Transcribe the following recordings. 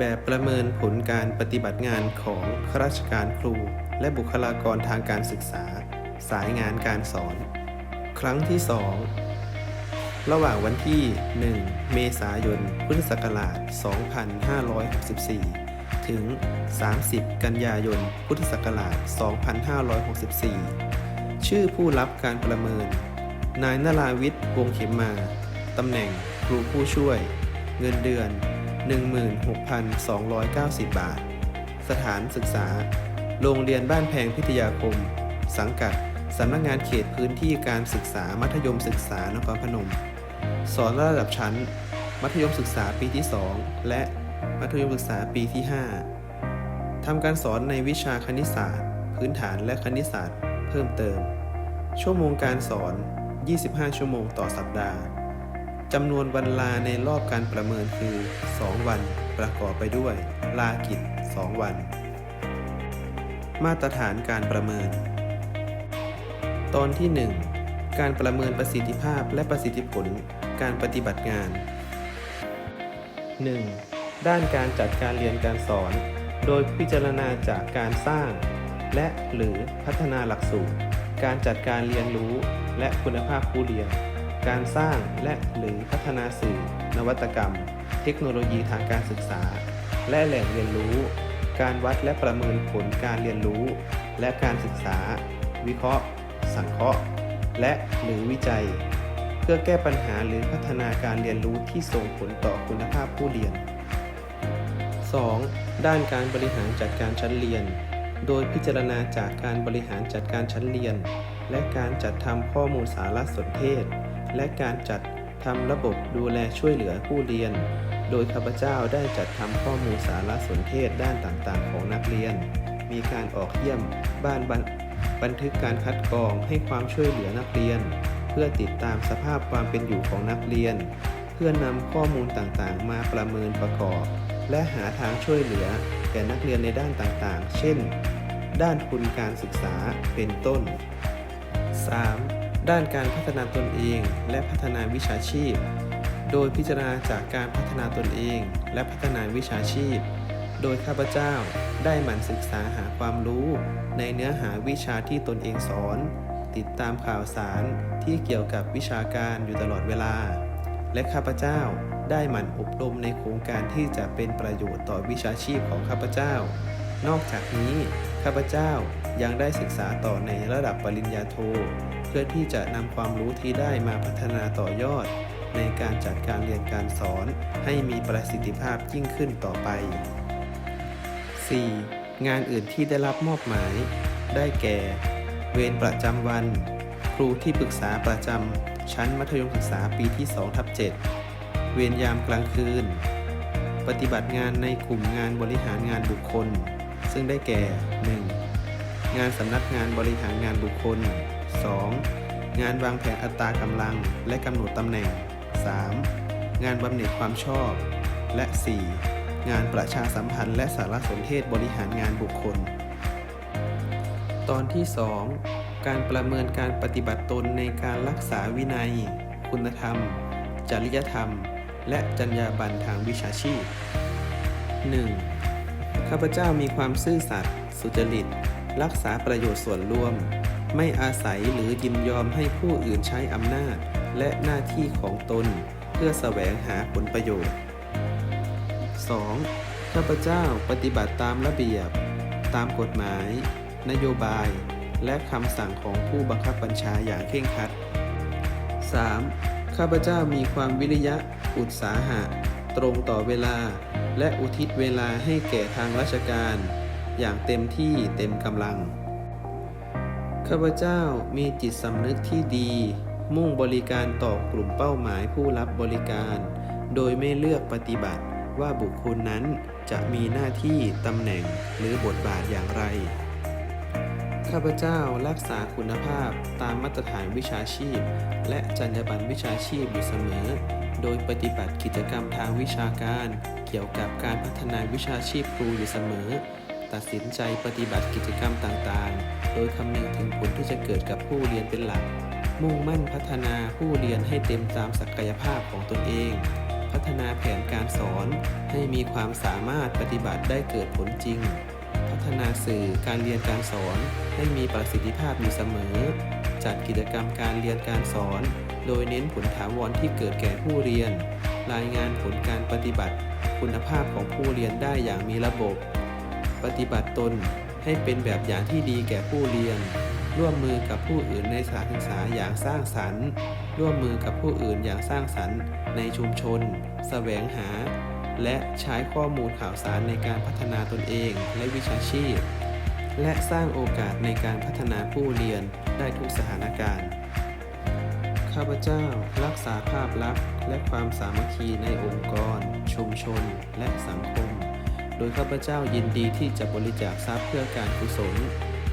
แบบประเมินผลการปฏิบัติงานของข้าราชการครู และบุคลากรทางการศึกษา สายงานการสอน ครั้งที่ 2 ระหว่างวันที่ 1 เมษายน พุทธศักราช 2564 ถึง 30 กันยายน พุทธศักราช 2564 ชื่อผู้รับการประเมิน นายนราวิทย์ วงศ์เข็มมา ตำแหน่งครูผู้ช่วย เงินเดือน 16,290 บาท สถานศึกษา โรงเรียนบ้านแพงพิทยาคม สังกัดสำนักงานเขตพื้นที่การศึกษามัธยมศึกษานครพนม สอนระดับชั้น มัธยมศึกษาปีที่ 2 และมัธยมศึกษาปีที่ 5 ทำการสอนในวิชาคณิตศาสตร์ พื้นฐานและคณิตศาสตร์ เพิ่มเติม ชั่วโมงการสอน 25 ชั่วโมงต่อสัปดาห์ จำนวนวันลาในรอบการประเมินคือ 2 วัน ประกอบไปด้วย ลากิจ 2 วัน มาตรฐานการประเมิน ตอนที่ 1 การประเมินประสิทธิภาพและประสิทธิผลการปฏิบัติงาน 1. ด้านการจัดการเรียนการสอน โดยพิจารณาจากการสร้าง และหรือพัฒนาหลักสูตร การจัดการเรียนรู้ และคุณภาพผู้เรียน การสร้างและหรือพัฒนาสื่อ นวัตกรรม เทคโนโลยีทางการศึกษา และแหล่งเรียนรู้ การวัดและประเมินผลการเรียนรู้ และการศึกษา วิเคราะห์ สังเคราะห์ และหรือวิจัย เพื่อแก้ปัญหาหรือพัฒนาการเรียนรู้ที่ส่งผลต่อคุณภาพผู้เรียน 2. ด้านการบริหารจัดการชั้นเรียน โดยพิจารณาจากการบริหารจัดการชั้นเรียน และการจัดทำข้อมูลสารสนเทศ และการจัดทำระบบดูแลช่วยเหลือผู้เรียน โดยข้าพเจ้าได้จัดทำข้อมูลสารสนเทศด้านต่างๆ ของนักเรียน มีการออกเยี่ยมบ้านบันบันทึกการคัดกรองให้ความช่วยเหลือนักเรียน เพื่อติดตามสภาพความเป็นอยู่ของนักเรียน เพื่อนำข้อมูลต่างๆ มาประเมินประกอบ และหาทางช่วยเหลือแก่นักเรียนในด้านต่างๆ เช่น ด้านทุนการศึกษาเป็นต้น 3. ด้านการพัฒนาตนเอง และพัฒนาวิชาชีพ โดยพิจารณาจากการพัฒนาตนเอง และพัฒนาวิชาชีพ โดยข้าพเจ้าได้หมั่นศึกษาหาความรู้ ในเนื้อหาวิชาที่ตนเองสอน ติดตามข่าวสารที่เกี่ยวกับวิชาการอยู่ตลอดเวลา และข้าพเจ้าได้หมั่นอบรมในโครงการที่จะเป็นประโยชน์ต่อวิชาชีพของข้าพเจ้า นอกจากนี้ข้าพเจ้ายังได้ศึกษาต่อในระดับปริญญาโท พื่อที่จะนำความรู้ที่ได้มาพัฒนาต่อยอด ในการจัดการเรียนการสอน ให้มีประสิทธิภาพยิ่งขึ้นต่อไป 4. งานอื่นที่ได้รับมอบหมาย ได้แก่ เวรประจำวัน ครูที่ปรึกษาประจำชั้นมัธยมศึกษาปีที่2ทับ7เวรยามกลางคืน ปฏิบัติงานในกลุ่มงานบริหารงานบุคคล ซึ่งได้แก่ 1. งานสำนักงานบริหารงานบุคคล 2. งานวางแผนอัตรากำลังและกำหนดตำแหน่ง 3. งานบำเหน็จความชอบ และ 4. งานประชาสัมพันธ์และสารสนเทศบริหารงานบุคคล ตอนที่ 2 การประเมินการปฏิบัติตนในการรักษาวินัย คุณธรรม จริยธรรม และจรรยาบรรณทางวิชาชีพ 1. ข้าพเจ้ามีความซื่อสัตย์สุจริต รักษาประโยชน์ส่วนรวม ไม่อาศัยหรือยินยอมให้ผู้อื่นใช้อำนาจ และหน้าที่ของตน เพื่อแสวงหาผลประโยชน์ 2. ข้าพเจ้าปฏิบัติตามระเบียบ ตามกฎหมาย นโยบาย และคำสั่งของผู้บังคับบัญชาอย่างเคร่งครัด 3. ข้าพเจ้ามีความวิริยะ อุตสาหะ ตรงต่อเวลา และอุทิศเวลาให้แก่ทางราชการ อย่างเต็มที่เต็มกำลัง ข้าพเจ้ามีจิตสำนึกที่ดี มุ่งบริการต่อกลุ่มเป้าหมายผู้รับบริการ โดยไม่เลือกปฏิบัติว่าบุคคลนั้นจะมีหน้าที่ตำแหน่งหรือบทบาทอย่างไร ข้าพเจ้ารักษาคุณภาพตามมาตรฐานวิชาชีพ และจรรยาบรรณวิชาชีพอยู่เสมอ โดยปฏิบัติกิจกรรมทางวิชาการ เกี่ยวกับการพัฒนาวิชาชีพครูอยู่เสมอ ตัดสินใจปฏิบัติกิจกรรมต่างๆ โดยคำนึงถึงผลที่จะเกิดกับผู้เรียนเป็นหลัก มุ่งมั่นพัฒนาผู้เรียนให้เต็มตามศักยภาพของตนเอง พัฒนาแผนการสอนให้มีความสามารถปฏิบัติได้เกิดผลจริง พัฒนาสื่อการเรียนการสอนให้มีประสิทธิภาพอยู่เสมอ จัดกิจกรรมการเรียนการสอน โดยเน้นผลถาวรที่เกิดแก่ผู้เรียน รายงานผลการปฏิบัติ คุณภาพของผู้เรียนได้อย่างมีระบบ ปฏิบัติตนให้เป็นแบบอย่างที่ดีแก่ผู้เรียน ร่วมมือกับผู้อื่นในสถานศึกษาอย่างสร้างสรรค์ ร่วมมือกับผู้อื่นอย่างสร้างสรรค์ ในชุมชนแสวงหา และใช้ข้อมูลข่าวสารในการพัฒนาตนเองและวิชาชีพ และสร้างโอกาสในการพัฒนาผู้เรียนได้ทุกสถานการณ์ ข้าพเจ้ารักษาภาพลักษณ์และความสามัคคีในองค์กร ชุมชน และสังคม โดยข้าพเจ้ายินดีที่จะบริจาคทรัพย์เพื่อการกุศล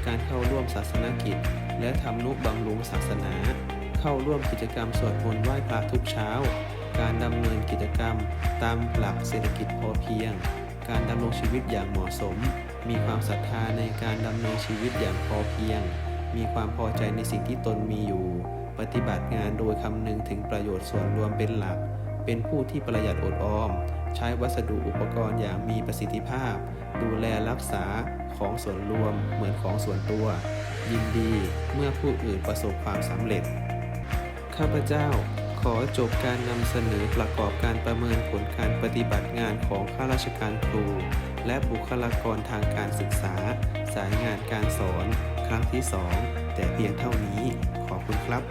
การเข้าร่วมศาสนกิจ และทำนุบำรุงศาสนา เข้าร่วมกิจกรรมสวดมนต์ไหว้พระทุกเช้า การดำเนินกิจกรรม ตามหลักเศรษฐกิจพอเพียง การดำรงชีวิตอย่างเหมาะสม มีความศรัทธาในการดำเนินชีวิตอย่างพอเพียง มีความพอใจในสิ่งที่ตนมีอยู่ ปฏิบัติงานโดยคำนึงถึงประโยชน์ส่วนรวมเป็นหลัก เป็นผู้ที่ประหยัดอดออม ใช้วัสดุอุปกรณ์อย่างมีประสิทธิภาพ ดูแลรักษาของส่วนรวมเหมือนของส่วนตัว ยินดีเมื่อผู้อื่นประสบความสำเร็จ ข้าพเจ้าขอจบการนำเสนอประกอบการประเมินผลการปฏิบัติงานของข้าราชการครู และบุคลากรทางการศึกษา สายงานการสอน ครั้งที่ 2 แต่เพียงเท่านี้ขอบคุณครับ